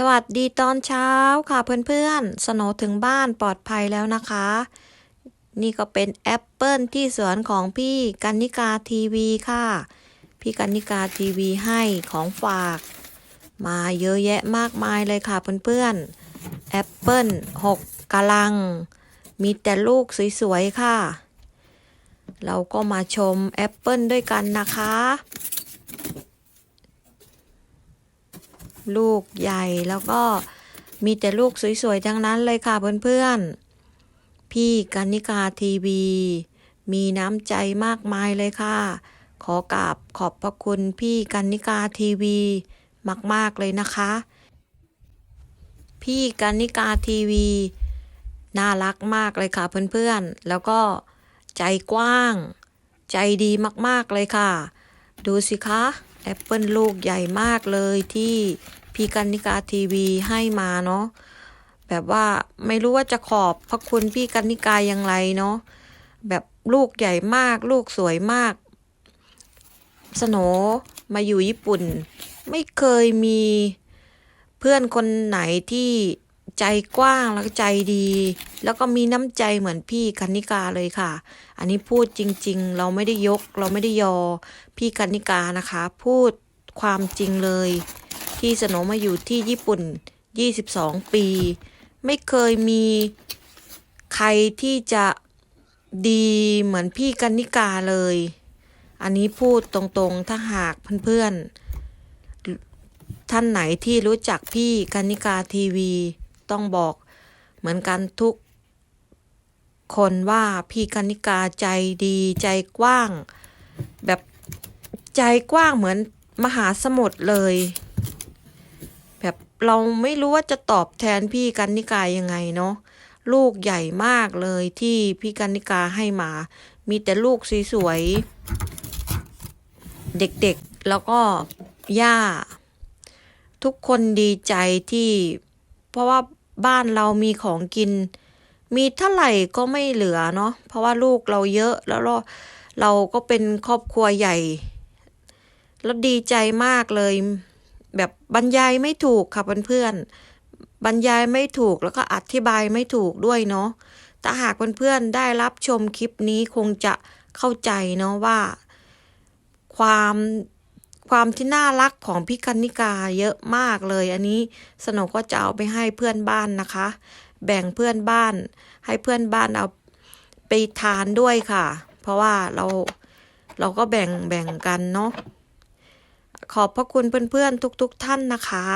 สวัสดีตอนเช้าค่ะเพื่อนๆ สโนถึงบ้านปลอดภัยแล้วนะคะ นี่ก็เป็นแอปเปิลที่สวนของพี่กันนิกาทีวีค่ะ พี่กันนิกาทีวีให้ของฝาก มาเยอะแยะมากมายเลยค่ะเพื่อนๆ แอปเปิลหกกะลัง มีแต่ลูกสวยๆ ค่ะ เราก็มาชมแอปเปิลด้วยกันนะคะ ลูกใหญ่แล้วก็มีแต่ลูกสวยๆทั้งนั้นเลยค่ะเพื่อนๆ พี่กันิกาทีวี มีน้ำใจมากมายเลยค่ะ ขอกราบขอบพระคุณพี่กันนิกาทีวี มากๆเลยนะคะ พี่กันนิกาทีวี น่ารักมากเลยค่ะเพื่อนๆ แล้วก็ใจกว้าง ใจดีมากๆเลยค่ะ ดูสิคะ แอปเปิลลูกใหญ่มากเลยที่ พี่กันนิกาทีวีให้มาเนาะแบบว่าไม่รู้ว่าจะขอบพระคุณพี่กันนิกาอย่างไรเนาะแบบลูกใหญ่มาก ลูกสวยมาก สโนมาอยู่ญี่ปุ่น ไม่เคยมีเพื่อนคนไหนที่ใจกว้างแล้วก็ใจดี แล้วก็มีน้ำใจเหมือนพี่กันนิกาเลยค่ะ อันนี้พูดจริง ๆ เราไม่ได้ยก เราไม่ได้ยอ พี่กันนิกานะคะ พูดความจริงเลย ที่สโนมาอยู่ที่ญี่ปุ่น 22 ปี ไม่เคยมีใครที่จะดีเหมือนพี่กันนิกาเลย อันนี้พูดตรงๆ ถ้าหากเพื่อนๆ ท่านไหนที่รู้จักพี่กันนิกาทีวี ต้องบอกเหมือนกันทุกคนว่าพี่กันนิกาใจดีใจกว้าง แบบใจกว้างเหมือนมหาสมุทรเลย เราไม่รู้ว่าจะตอบแทนพี่กันนิกายังไงเนาะลูกใหญ่มากเลยที่พี่กันนิกาให้มา มีแต่ลูกสวยๆเด็กๆแล้วก็ย่า ทุกคนดีใจที่ เพราะว่าบ้านเรามีของกิน มีเท่าไหร่ก็ไม่เหลือเนาะเพราะว่าลูกเราเยอะแล้วเราเราก็เป็นครอบครัวใหญ่ แล้วดีใจมากเลย แบบบรรยายไม่ถูกค่ะเพื่อนๆบรรยายไม่ถูกแล้วก็อธิบายไม่ถูกด้วยเนาะถ้าหากเพื่อนๆได้รับชมคลิปนี้คงจะเข้าใจเนาะว่า ความความที่น่ารักของพี่กันนิกาเยอะมากเลย อันนี้สนุกก็จะเอาไปให้เพื่อนบ้านนะคะ แบ่งเพื่อนบ้าน ให้เพื่อนบ้านเอาไปทานด้วยค่ะ เพราะว่าเราเราก็แบ่งแบ่งกันเนาะ ขอบพระคุณเพื่อนๆทุกๆท่านนะคะ